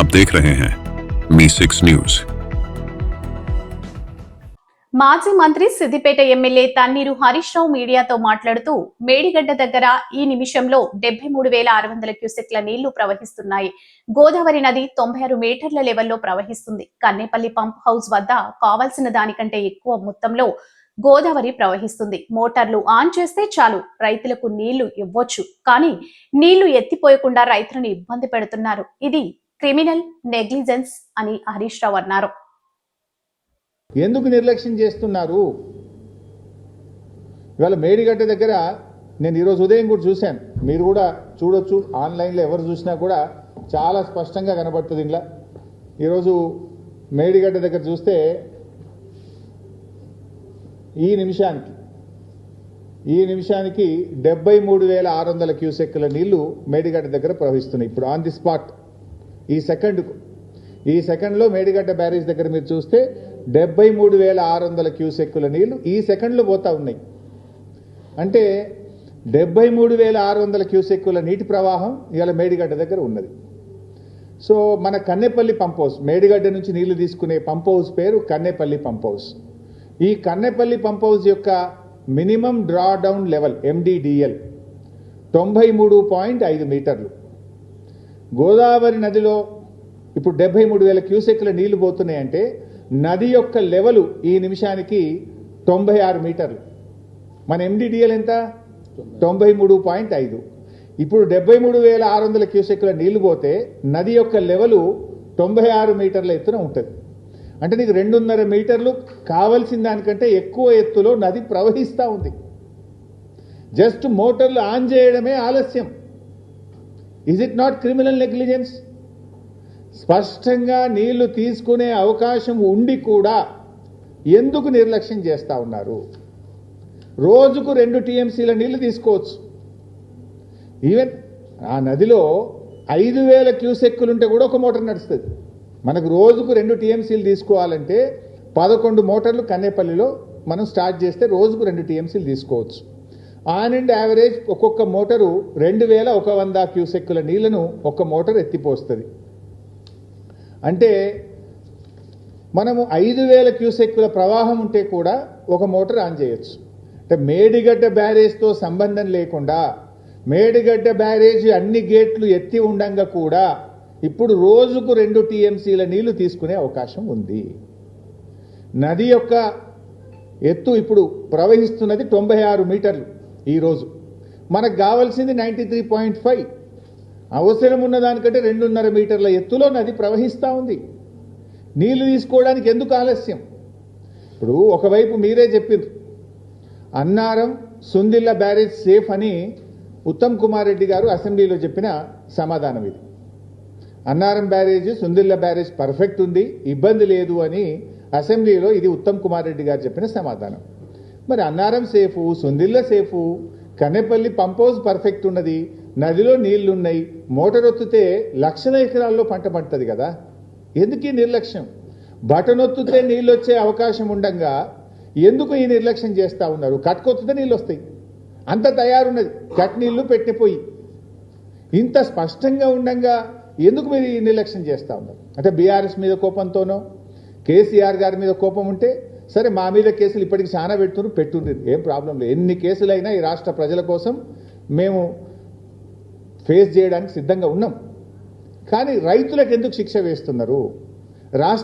आप देख रहे हैं मी सिक्स न्यूज మాజీ మంత్రి సిద్దిపేట ఎమ్మెల్యే తన్నీరు హరీష్ రావు మీడియాతో మాట్లాడుతూ మేడిగడ్డ దగ్గర ఈ నిమిషంలో డెబ్బై మూడు వేల ఆరు వందల క్యూసెక్ల నీళ్లు ప్రవహిస్తున్నాయి గోదావరి నది తొంభై ఆరు మీటర్ల లెవెల్లో ప్రవహిస్తుంది కన్నేపల్లి పంప్ హౌస్ వద్ద కావాల్సిన దానికంటే ఎక్కువ మొత్తంలో గోదావరి ప్రవహిస్తుంది మోటార్లు ఆన్ చేస్తే చాలు రైతులకు నీళ్లు ఇవ్వొచ్చు కానీ నీళ్లు ఎత్తిపోయకుండా రైతులను ఇబ్బంది పెడుతున్నారు ఇది క్రిమినల్ నెగ్లిజెన్స్ అని హరీష్ రావు అన్నారు. ఎందుకు నిర్లక్ష్యం చేస్తున్నారు? ఇవాళ మేడిగడ్డ దగ్గర నేను ఈరోజు ఉదయం కూడా చూశాను. మీరు కూడా చూడొచ్చు. ఆన్లైన్లో ఎవరు చూసినా కూడా చాలా స్పష్టంగా కనబడుతుంది ఇంట్లో ఈరోజు మేడిగడ్డ దగ్గర చూస్తే ఈ నిమిషానికి ఈ నిమిషానికి డెబ్బై మూడు వేల ఆరు వందల క్యూసెక్కుల నీళ్ళు మేడిగడ్డ దగ్గర ప్రవహిస్తున్నాయి. ఇప్పుడు ఆన్ ది స్పాట్ ఈ సెకండ్కు. ఈ సెకండ్లో మేడిగడ్డ బ్యారేజ్ దగ్గర మీరు చూస్తే డెబ్బై మూడు వేల ఆరు వందల క్యూసెక్కుల నీళ్ళు ఈ సెకండ్లో పోతా ఉన్నాయి. అంటే డెబ్బై మూడు వేల ఆరు వందల క్యూసెక్కుల నీటి ప్రవాహం ఇవాళ మేడిగడ్డ దగ్గర ఉన్నది. సో మన కన్నెపల్లి పంప్ హౌస్ మేడిగడ్డ నుంచి నీళ్ళు తీసుకునే పంప్ హౌస్ పేరు కన్నెపల్లి పంప్ హౌస్. ఈ కన్నెపల్లి పంప్ హౌస్ యొక్క minimum draw down level MDDL తొంభై మూడు పాయింట్ ఐదు మీటర్లు. గోదావరి నదిలో ఇప్పుడు డెబ్బై మూడు వేల క్యూసెక్ల నీళ్ళు పోతున్నాయంటే నది యొక్క లెవెలు ఈ నిమిషానికి తొంభై ఆరు మీటర్లు. మన ఎండిడిఎల్ ఎంత? తొంభై మూడు పాయింట్ ఐదు. ఇప్పుడు డెబ్బై మూడు వేల ఆరు వందల క్యూసెక్ల నీళ్ళు పోతే నది యొక్క లెవెలు తొంభై ఆరు మీటర్ల ఎత్తున ఉంటుంది. అంటే నీకు రెండున్నర మీటర్లు కావలసిన దానికంటే ఎక్కువ ఎత్తులో నది ప్రవహిస్తూ ఉంది. జస్ట్ మోటార్లు ఆన్ చేయడమే ఆలస్యం. Is it not criminal negligence స్పష్టంగా నీళ్ళు తీసుకునే అవకాశం ఉండి కూడా ఎందుకు నిర్లక్ష్యం చేస్తూ ఉన్నారు? రోజుకు రెండు టీఎంసీల నీళ్ళు తీసుకోవచ్చు. ఈవెన్ ఆ నదిలో ఐదు వేల క్యూసెక్కులుంటే కూడా ఒక మోటార్ నడుస్తుంది. మనకు రోజుకు రెండు టీఎంసీలు తీసుకోవాలంటే పదకొండు మోటార్లు కన్నేపల్లిలో మనం స్టార్ట్ చేస్తే రోజుకు రెండు టీఎంసీలు తీసుకోవచ్చు. ఆన్ అండ్ యావరేజ్ ఒక్కొక్క మోటారు రెండు వేల ఒక వంద క్యూసెక్కుల నీళ్ళను ఒక్క మోటార్ ఎత్తిపోస్తుంది. అంటే మనము ఐదు వేల క్యూసెక్కుల ప్రవాహం ఉంటే కూడా ఒక మోటార్ ఆన్ చేయొచ్చు. అంటే మేడిగడ్డ బ్యారేజ్తో సంబంధం లేకుండా మేడిగడ్డ బ్యారేజ్ అన్ని గేట్లు ఎత్తి ఉండంగా కూడా ఇప్పుడు రోజుకు రెండు టీఎంసీల నీళ్ళు తీసుకునే అవకాశం ఉంది. నది యొక్క ఎత్తు ఇప్పుడు ప్రవహిస్తున్నది తొంభై ఆరు మీటర్లు. ఈరోజు మనకు కావాల్సింది నైంటీ త్రీ పాయింట్ ఫైవ్. అవసరం ఉన్న దానికంటే రెండున్నర మీటర్ల ఎత్తులో నది ప్రవహిస్తూ ఉంది. నీళ్ళు తీసుకోవడానికి ఎందుకు ఆలస్యం? ఇప్పుడు ఒకవైపు మీరే చెప్పింది అన్నారం సుందిల్ల బ్యారేజ్ సేఫ్ అని ఉత్తమ్ కుమార్ రెడ్డి గారు అసెంబ్లీలో చెప్పిన సమాధానం ఇది. Annaram barrage Sundilla barrage perfect ఉంది ఇబ్బంది లేదు అని అసెంబ్లీలో ఇది ఉత్తమ్ కుమార్ రెడ్డి గారు చెప్పిన సమాధానం. మరి Annaram safe Sundilla safe. Kannepalli pump house perfect ఉన్నది. నదిలో నీళ్ళున్నాయి. మోటార్ ఒత్తితే లక్షల ఎకరాల్లో పంట పండుతుంది కదా. ఎందుకు ఈ నిర్లక్ష్యం? బటనొత్తితే నీళ్ళు వచ్చే అవకాశం ఉండంగా ఎందుకు ఈ నిర్లక్ష్యం చేస్తూ ఉన్నారు? కట్టుకొత్తితే నీళ్ళు వస్తాయి అంత తయారున్నది. కట్ నీళ్ళు పెట్టిపోయి ఇంత స్పష్టంగా ఉండంగా ఎందుకు మీరు ఈ నిర్లక్ష్యం చేస్తూ ఉన్నారు? అంటే బీఆర్ఎస్ మీద కోపంతోనో కేసీఆర్ గారి మీద కోపం ఉంటే సరే మా మీద కేసులు ఇప్పటికి చాలా పెట్టున్నారు పెట్టుండ్రు ఏం ప్రాబ్లం లేదు. ఎన్ని కేసులైనా ఈ రాష్ట్ర ప్రజల కోసం మేము ఫేస్ చేయడానికి సిద్ధంగా ఉన్నాం. కానీ రైతులకు ఎందుకు శిక్ష వేస్తున్నారు? రాష్ట్ర